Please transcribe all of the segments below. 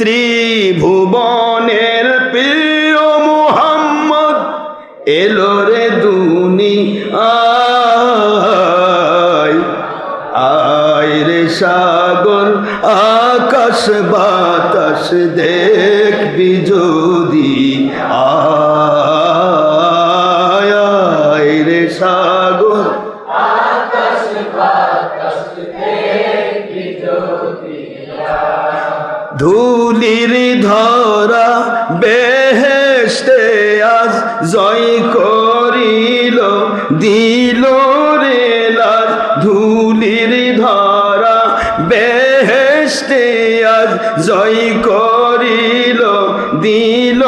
ত্রিভুবনের প্রিয় মোহাম্মদ, এলো রে দুনি আয় আয় রে সাগর, আকাশ বাতাস দেখবি যদি। আয় রে সাগর ধুলির ধরা বেহেস্তে আজ জয় করিল, দিল রে লাজ ধুলির ধরা বেহেস্তে আজ জয় করিল, দিল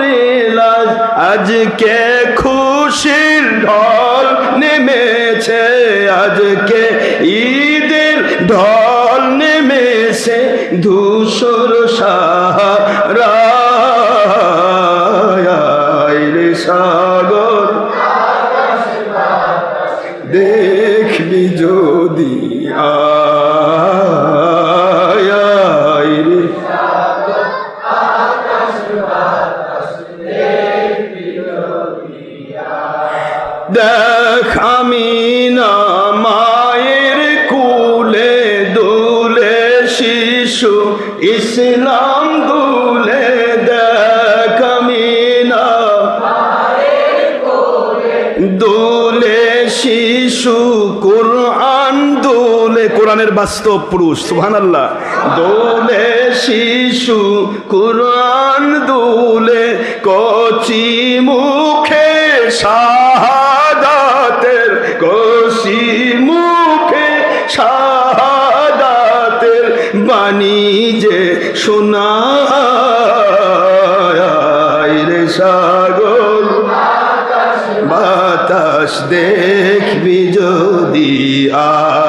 রে লাজ আজকে খুশির ঢল নেমেছে, আজকে ঈদের ঢল ধূসর সাহারা রে সাগর। দেখবি যদি দেখ আমি শিশু ইসলাম দুলে দেখ আমি না দোলে শিশু, কোরআন দোলে, কোরআনের বাস্তব পুরুষ সুহান আল্লাহ দোলে শিশু, কোরআন দোলে, কচি মুখে শাহাদাতের কচি বাণী যে শোনা রে সাগর বাতাস দেখবি যদি আয়।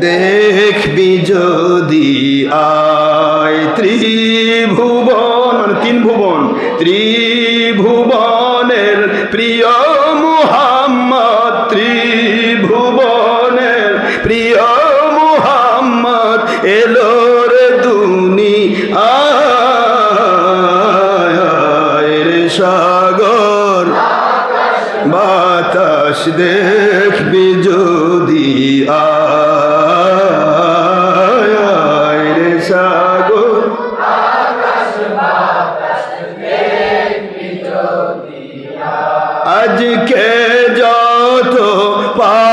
দেখবি যদি আয় ত্রিভুবন, তিন ভুবন ত্রিভুবনের প্রিয় মুহাম্মদ, এলো রে দুনি রে সাগর। বাতাস দেখবি যদি রে সাগর। আজকে যত পাপি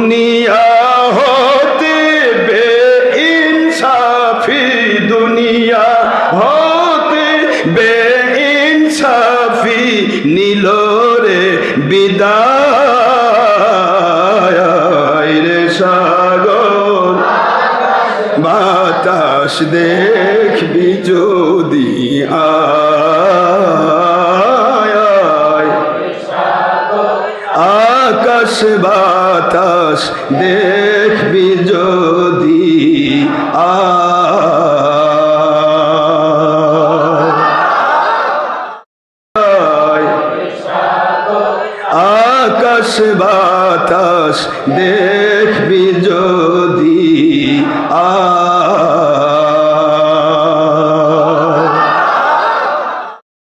দুনিয়া হতে বে ইনসাফি দুনিয়া হতে বে ইনসাফি নীল রে বিদায় রে সাগর বাতাস দেখবি যদি আয় আয়। আকাশ দেখবি যদি আয়। আকাশ বাতাস দেখবি যদি আ